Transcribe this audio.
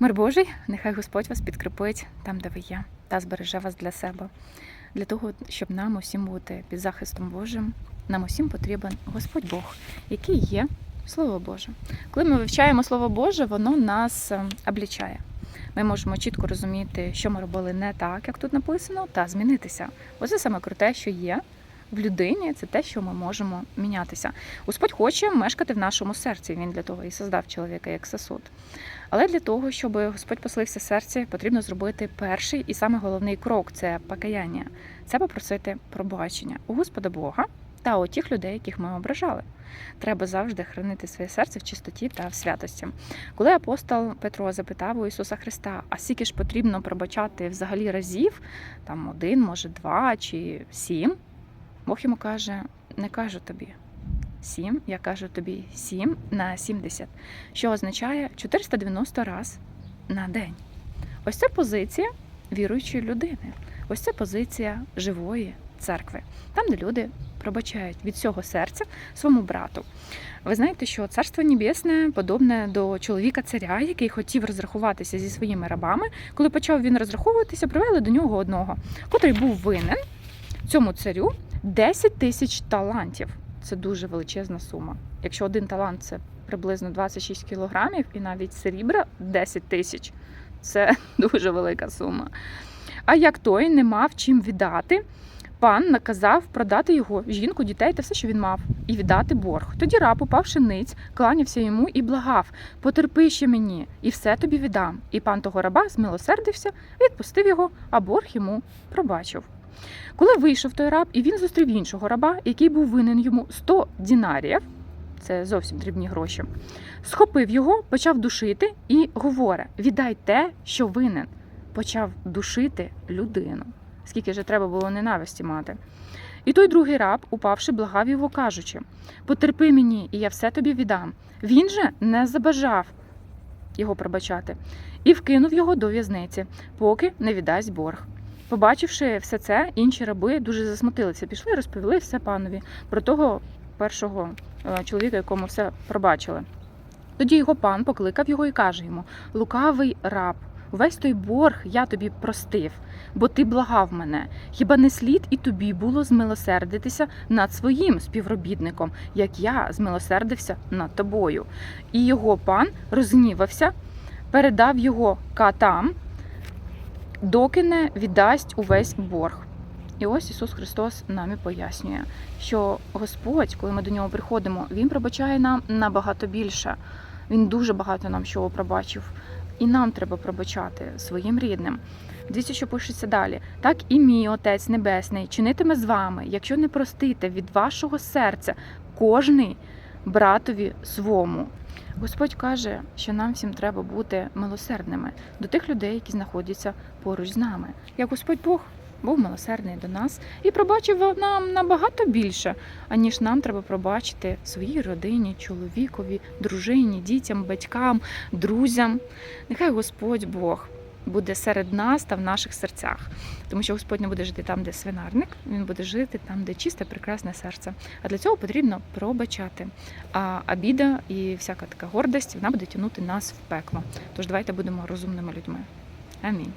Мир Божий, нехай Господь вас підкріпить там, де ви є, та збереже вас для себе. Для того, щоб нам усім бути під захистом Божим, нам усім потрібен Господь Бог, який є Слово Боже. Коли ми вивчаємо Слово Боже, воно нас е, облічає. Ми можемо чітко розуміти, що ми робили не так, як тут написано, та змінитися. Бо це саме круте, що є в людині, це те, що ми можемо мінятися. Господь хоче мешкати в нашому серці. Він для того і создав чоловіка як сосуд. Але для того, щоб Господь поселився в серці, потрібно зробити перший і саме головний крок це покаяння. Це попросити пробачення у Господа Бога та у тих людей, яких ми ображали. Треба завжди хранити своє серце в чистоті та в святості. Коли апостол Петро запитав у Ісуса Христа, а скільки ж потрібно пробачати взагалі разів, там один, може два чи сім, Бог йому каже: не кажу тобі. Сім, я кажу тобі сім на 70, що означає 490 раз на день. Ось це позиція віруючої людини. Ось це позиція живої церкви, там, де люди пробачають від всього серця своєму брату. Ви знаєте, що царство небесне подобне до чоловіка царя, який хотів розрахуватися зі своїми рабами. Коли почав він розраховуватися, привели до нього одного, котрий був винен цьому царю 10 тисяч талантів. Це дуже величезна сума. Якщо один талант це приблизно 26 кілограмів, і навіть срібра 10 тисяч це дуже велика сума. А як той не мав чим віддати, пан наказав продати його жінку, дітей та все, що він мав, і віддати борг. Тоді раб, упавши ниць, кланявся йому і благав: потерпи ще мені, і все тобі віддам. І пан того раба змилосердився, відпустив його, а борг йому пробачив. Коли вийшов той раб, і він зустрів іншого раба, який був винен йому 100 дінаріїв, це зовсім дрібні гроші, схопив його, почав душити і говорить: віддай те, що винен. Почав душити людину. Скільки ж треба було ненависті мати. І той другий раб, упавши, благав його, кажучи: Потерпи мені, і я все тобі віддам. Він же не забажав його пробачати і вкинув його до в'язниці, поки не віддасть борг. Побачивши все це, інші раби дуже засмутилися, пішли розповіли все панові про того першого е, чоловіка, якому все пробачили. Тоді його пан покликав його і каже йому: Лукавий раб, весь той борг я тобі простив, бо ти благав мене. Хіба не слід і тобі було змилосердитися над своїм співробітником, як я змилосердився над тобою? І його пан розгнівався, передав його катам, доки не віддасть увесь борг. І ось Ісус Христос нам і пояснює, що Господь, коли ми до нього приходимо, Він пробачає нам набагато більше. Він дуже багато нам чого пробачив. І нам треба пробачати своїм рідним. Дивіться, що пишеться далі. Так і мій Отець Небесний чинитиме з вами, якщо не простите від вашого серця кожний братові свому. Господь каже, що нам всім треба бути милосердними до тих людей, які знаходяться поруч з нами. Як Господь Бог був милосердний до нас і пробачив нам набагато більше, аніж нам треба пробачити своїй родині, чоловікові, дружині, дітям, батькам, друзям. Нехай Господь Бог буде серед нас та в наших серцях, тому що Господь не буде жити там, де свинарник, він буде жити там, де чисте, прекрасне серце. А для цього потрібно пробачати. А обіда і всяка така гордость вона буде тягнути нас в пекло. Тож давайте будемо розумними людьми. Амінь.